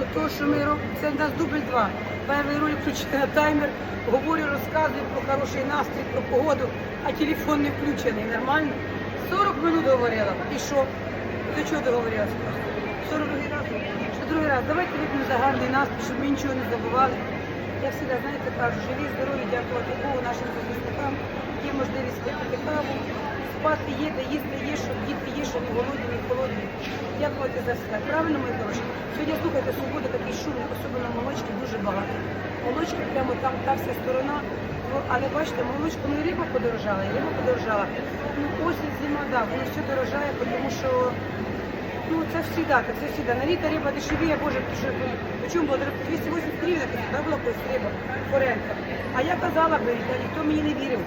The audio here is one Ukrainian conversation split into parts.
от то, що ми робимо, це у нас дубль два. Перший ролик включити на таймер, говорю, розказую про хороший настрій, про погоду, а телефон не включений. Нормально? 40 минут говорила. І що? До чого договорилася просто? 40 другий раз? Що другий раз? Давайте вип'ємо за гарний настрій, щоб ми нічого не забували. Я завжди, знаєте, кажу, живі, здорові, дякувати Богу, нашим захисникам. Є можливість випити каву, спати є, де їсти є, щоб діти є, що не голодні, не холодні. Дякувати за все. Правильно, мої хороші? Сьогодні слухайте, субота такий шумний, особливо молочки дуже багато. Молочки прямо там та вся сторона. Але бачите, молочко, ну риба подорожала, і риба подорожала. Ну, осінь, зима, да, воно все дорожає, тому що Ну, це всегда, так, це всегда. На літо риба дешевіє, боже, що чому було 280 гривень, так була якась риба, форенка. А я казала, беріть, а ніхто мені не вірив.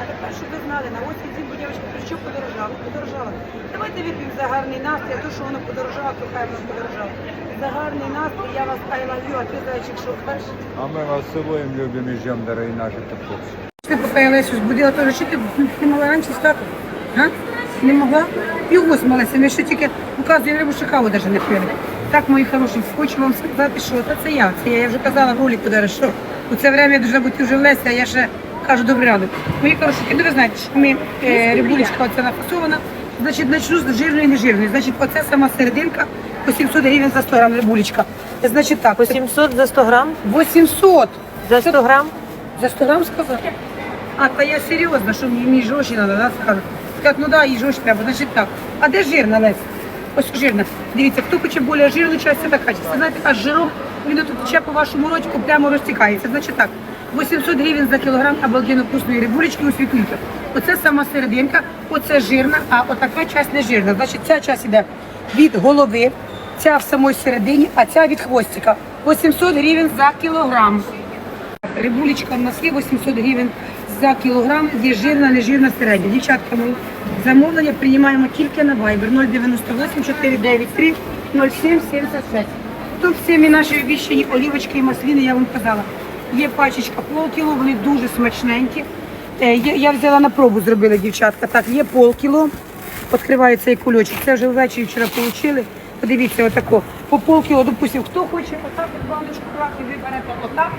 А тепер, щоб ви знали, на осінь зиму, дівчатка, про що подорожало? Подорожало. Давайте вип'ємо за гарний настрій, а то, що воно подорожало, то хай воно подорожало. За гарний настрій, я вас I love you, а ти, зайчик, що перший? А мы вас целуем, любим и ждем, дорогие наши топцы. Ти поки я Лесю збудила, то що ти не могла раніше стати? А? Не могла? Пів восьма ми ще тільки показуємо рибу, що каву навіть не пили. Так, мої хороші, хочу вам сказати, що це, це я. Це я, я вже казала в ролику, даже, що у це время я должна бути вже в Лесі, а я ще кажу добрий ранок. Мої хороші, ну ви знаєте, що ми е, рибулечка оця нафасована, значить, начну з жирної і нежирної. Значить, оце сама серединка, по 700 гривень за 100 грам рибулечка. Значить так, По 700 за 100 грам? 800. За 100 грам? За 100 грам сказав? А, та я серйозно, що мені жовчі треба, да, сказати. Сказати, ну да, їй жовчі треба, значить так. А де жирна, Лесь? Ось жирна. Дивіться, хто хоче більш жирну часть, це така часть. Знаєте, а жиром він тут тече по вашому ротику, прямо розтікається. Значить так, 800 гривень за кілограм обалденно вкусної рибулечки у світлинка. Оце сама серединка, оце жирна, а отака часть не жирна. Значить, ця часть іде від голови, ця в самій середині, а ця від хвостика. 800 гривень за кілограм. Рибулечка у нас є 800 гривень за кілограм, є жирна, нежирна, середня. Дівчатка мої, замовлення приймаємо тільки на Viber 098 493 0776. Тут всі наші обіщані олівочки і масліни, я вам казала. Є пачечка полкіло, вони дуже смачненькі. Е, є- Я взяла на пробу, зробила дівчатка. Так, є полкіло, відкриває цей кульочок. Це вже ввечері вчора отримали. Подивіться, отако. По полкіло, допустимо, хто хоче отак от баночку брати, ви берете отак.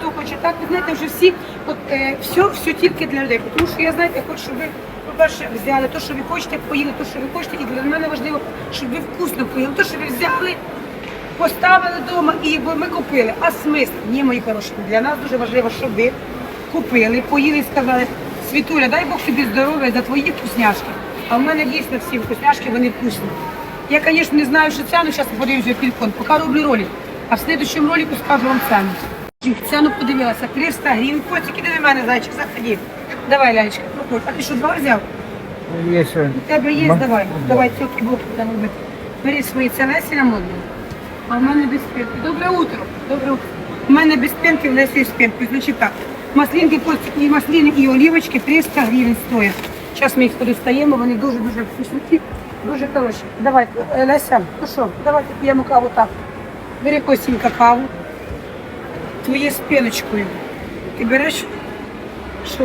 Хто хоче так, ви знаєте, вже всі, от е, все, все тільки для людей. Тому що я знаєте, хочу, щоб ви, по-перше, взяли те, що ви хочете, поїли те, що ви хочете, і для мене важливо, щоб ви вкусно поїли. Те, що ви взяли, поставили вдома і ми купили. А смисл? Ні, мої хороші, для нас дуже важливо, щоб ви купили, поїли і сказали, Світуля, дай Бог тобі здоров'я за твої вкусняшки. А в мене дійсно всі вкусняшки, вони вкусні. Я, звісно, не знаю, що ціну, зараз подивлюся телефон, поки роблю ролик. А в слідчому ролику скажу вам ціну. Ціну подивилася, 300 гривень. Котик, іди до мене, зайчик, заходи. Давай, Лялечка, проходь. А ти що, два взяв? Есть он. У тебе є, Ма- давай. Давай, тільки блок там робити. Бери свої це Лесі на. А в мене без пінки. Добре утро. Добре утро. У мене без пінки, в Лесі з пінкою. Значить так. Маслинки, Костик, і маслини, і олівочки 300 гривень стоять. Зараз ми їх перестаємо, вони дуже-дуже вкусні. Дуже хороші. Давай, е, Леся, ну що, давайте п'ємо каву так. Бери Костінька каву. Твоє з піночкою. Ти береш? Що?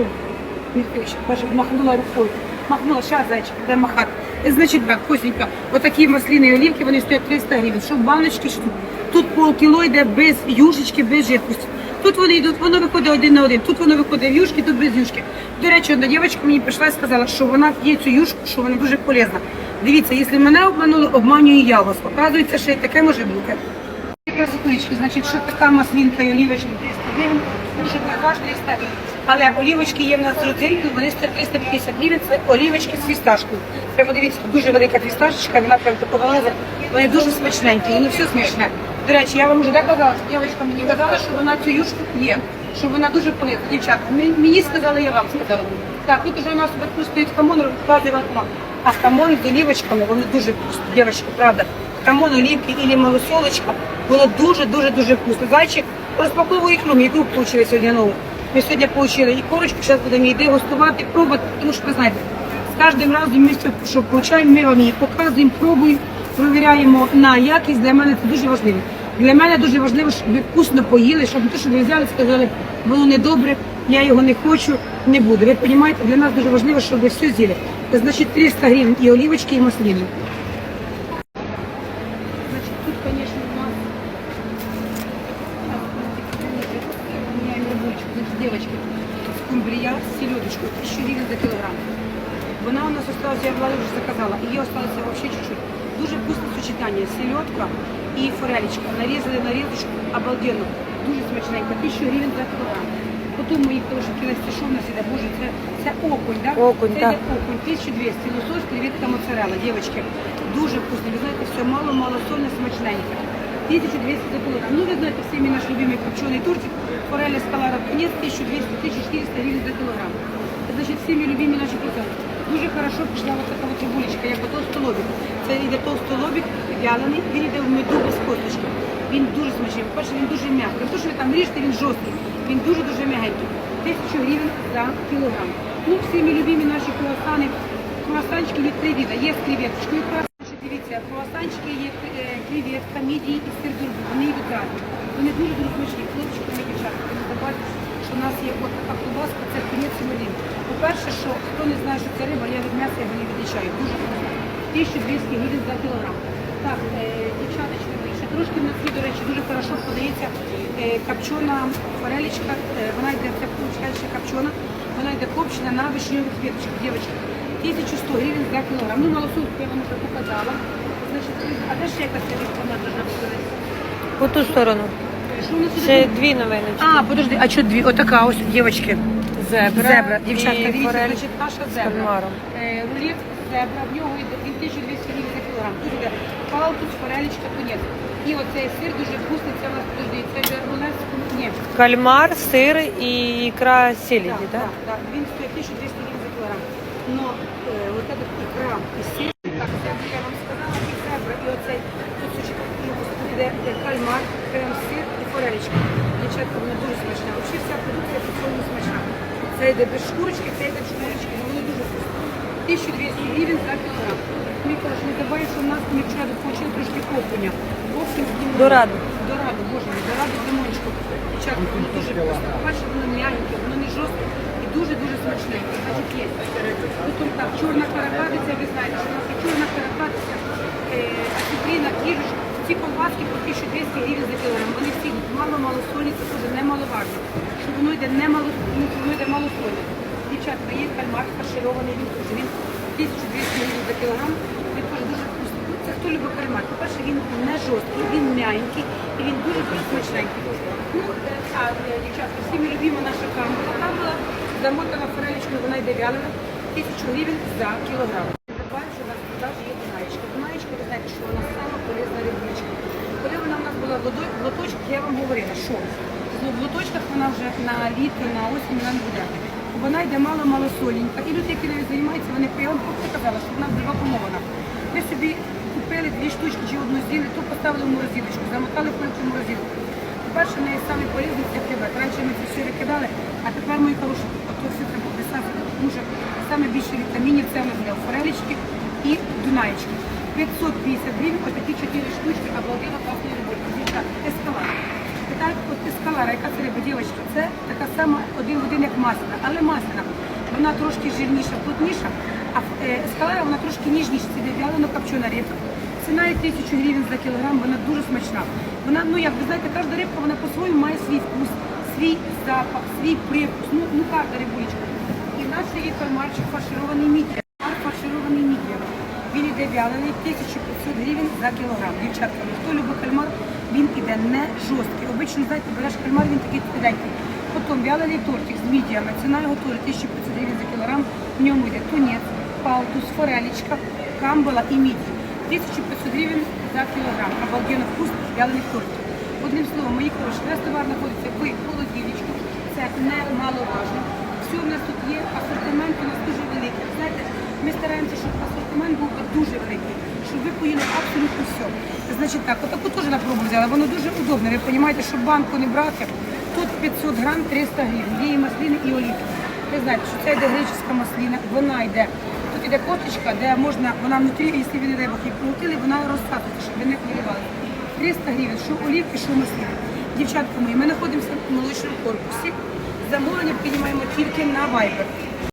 Не хоче. Боже, махнула рукою. Махнула, зараз зайчик, де махати. Е, Значить так, Косенька, отакі маслини і олівки, вони стоять 300 гривень. Що баночки, що тут полкіло йде без юшечки, без жидкості. Тут вони йдуть, воно виходить один на один. Тут воно виходить в юшки, тут без юшки. До речі, одна дівчинка мені прийшла і сказала, що вона п'є цю юшку, що вона дуже полезна. Дивіться, якщо мене обманули, обманюю я вас. Оказується, що і таке може бути. Красотулечки, значить, що така маслинка і олівочки 300 гривень, що така 300 гривень. Але олівочки є в нас з родзинкою, вони стоять 350 гривень, це олівочки з фісташкою. Прямо дивіться, дуже велика фісташечка, вона прям такого леза, вони дуже смачненькі, воно все смачне. До речі, я вам вже де казала, дівчинка мені казала, що вона цю юшку п'є, що вона дуже полезна. Дівчата, мені- сказали, я вам сказала. Так, тут вже у нас тут стоїть хамон, розказує вам. А хамон з олівочками, вони дуже вкусні, дівчатки, правда. Хамон, олівки і малосолочка, воно дуже-дуже-дуже вкусно. Зайчик, розпаковую їх, ну, яку получили сьогодні нову. Ми сьогодні отримали і корочку, зараз будемо її дегустувати, пробувати, тому що ви знаєте, з кожним разом ми що получаємо, ми вам її показуємо, пробуємо, провіряємо на якість. Для мене це дуже важливо. Для мене дуже важливо, щоб ви вкусно поїли, щоб не те, що ви взяли, сказали, воно не добре, я його не хочу, не буду. Ви розумієте, для нас дуже важливо, щоб ви все з'їли. Це значить 300 гривень і олівочки, і маслини. Значить, тут, звісно, у нас скумбрія з селедочкою, 1000 гривень за кілограм. Вона у нас осталась, я була вже заказала, її осталося взагалі чуть-чуть. Дуже вкусне сочетання, селедка і форелечка. Нарізали нарізочку, обалденно. Дуже смачненько, 1000 гривень за кілограм. Потім мої хороші кінець, що в нас іде? Боже, це, це окунь, да? Окунь, це так. йде окунь, 1200, лосось, креветка, моцарелла, дівчатки. Дуже вкусно, ви знаєте, все мало-мало сольне, смачненьке. 1200 за кілограм. Ну, ви знаєте, всі мій наш любимий копчений тортик, форель скалара тунець, 1200-1400 гривень за кілограм. Значить, всі мій любимі наші продукти. Дуже хорошо пішла ось така цибулечка, як толстолобік. Це йде толстолобік, вялений, він йде в меду без косточки. Він дуже смачний. По-перше, він дуже м'який. Те, що ви там ріжете, він жорсткий. Він дуже-дуже м'ягенький. Тисячу гривень за кілограм. Ну, всі мій любимі наші круасани. Круасанчики є три вида. Є з креветочкою. Дивіться, круасанчики є е, креветка, мідії і сир дурбу. Вони йдуть разом. Вони дуже-дуже смачні. Хлопчики і дівчатка. У нас є от така колбаска, це кінець один. По-перше, що хто не знає, що це риба, я від м'яса його не відлічаю. Дуже вкусно. 1200 гривень за кілограм. Так, е, дівчаточки, ще трошки в нас до речі, дуже хорошо подається е, копчена форелечка. Е, вона йде, це ще копчена, вона йде копчена на вишневих квіточках, дівчатки. 1100 гривень за кілограм. Ну, малосолку я вам вже показала. Значить, а де ще якась рибка вона должна бути? По ту сторону. Ще дві новиночки. А, подожди, а що дві? Отака ось, дівчатки. Зебра, Зебра. Дівчатка, і дивіться, значить, наша зебра. кальмаром. Е, Рулет зебра, в нього йде він 1200 гривень за кілограм. Тут йде палтус, форелечка, тунець. І оцей сир дуже вкусний, це у нас, подожди, це з- ні. Кальмар, сир і ікра селіді, Так, так? так. Він стоїть 1200 гривень за кілограм. Но е, от этот ікра і сир, так, це я вам сказала, і зебра, і оцей тут сучка, тут йде е, кальмар, крем-сир і форелечка. Дівчатка, вона дуже смачна. Взагалі вся продукція по-своєму смачна. Це йде без шкурочки, це йде без шкурочки, вони дуже вкусні. 1200 гривень за кілограм. Мій кажуть, не забувай, що в нас вчора получили трошки окуня. Окунь з. Дораду. Дораду, боже мій, дораду з лимончиком. Дівчатка, воно дуже вкусно. По-перше, воно м'ягеньке, воно не жорстке і дуже-дуже смачненьке. Значить, є. Потім так, чорна каракатиця, ви знаєте, що у нас є чорна каракатиця, е, цукріна, кіжуш. Колбаски по 1200 гривень за кілограм. Вони всі мало-мало солі, це дуже немаловажно. Що воно йде немало, ну, воно йде мало солі. Дівчатка, є кальмар фарширований, теж він 1200 гривень за кілограм. Він теж дуже вкусний. Ну, Це хто любить кальмар. По-перше, він не жорсткий, він м'ягенький і він дуже смачненький. Ну, е, а е, дівчатка, всі ми любимо наша камбала. Камбала замотана форелечкою, вона йде вялена. 1000 гривень за кілограм. Не забувайте, що у нас в продажі є дунаєчка. Дунаєчка, ви знаєте, що вона сама полезна рибничка. Коли вона в нас була в лото- в лоточках, я вам говорила, що в лоточках вона вже на літо, на осінь вона не буде. Вона йде мало-мало соленька. І люди, які нею займаються, вони я вам просто казала, що вона запакована. Ви собі купили дві штучки чи одну з'їли, то поставили в морозилочку, замотали пильку в морозилку. Перше, неї саме полезний це хлібет. Раніше ми це все викидали, а тепер мої хороші, то все треба присадити, тому що саме більше вітамінів це у нас у форелечки і дунаєчки. 550 гривень, ось такі 4 штучки, обалденно класної Дівчата, ескалар. Питають, от ескалара, яка це риба, дівчатка, це така сама один в один, як масляна, але масляна. Вона трошки жирніша, плотніша, а е, ескалара вона трошки ніжніша, це вялено копчена рибка. Ціна є 1000 гривень за кілограм, вона дуже смачна. Вона, ну як ви знаєте, кожна рибка вона по-своєму має свій вкус, свій запах, свій привкус. Ну, ну кожна рибулечка. І наш є кальмарчик фарширований мідія. Фарширований мідія. Він іде вялений 1500 гривень за кілограм. Дівчатка, ну, хто любить кальмар, він іде не жорсткий. Обично, знаєте, береш кальмар, він такий тверденький. Потім вялений тортик з мідіями. Ціна його теж 1500 гривень за кілограм. В ньому йде тунець, палтус, форелечка, камбала і мідія. 1500 гривень за кілограм. Обалденно вкусний вялений тортик. Одним словом, мої хороші, товар знаходиться в холодильничку. Це немаловажно. Все в нас тут є, асортимент у нас дуже великий. Знаєте, ми стараємося, щоб асортимент був дуже великий, щоб ви поїли абсолютно все. Значить так, отаку теж на пробу взяла, воно дуже удобно. Ви розумієте, щоб банку не брати, тут 500 грам 300 гривень. Є і маслини, і олівки. Ви знаєте, що це йде греческа маслина, вона йде. Тут іде косточка, де можна, вона внутрі, якщо ви не дай Бог її вона розсадиться, щоб ви не хвилювали. 300 гривень, що олівки, що маслини. Дівчатка мої, ми знаходимося в молочному корпусі. Замовлення приймаємо тільки на Viber.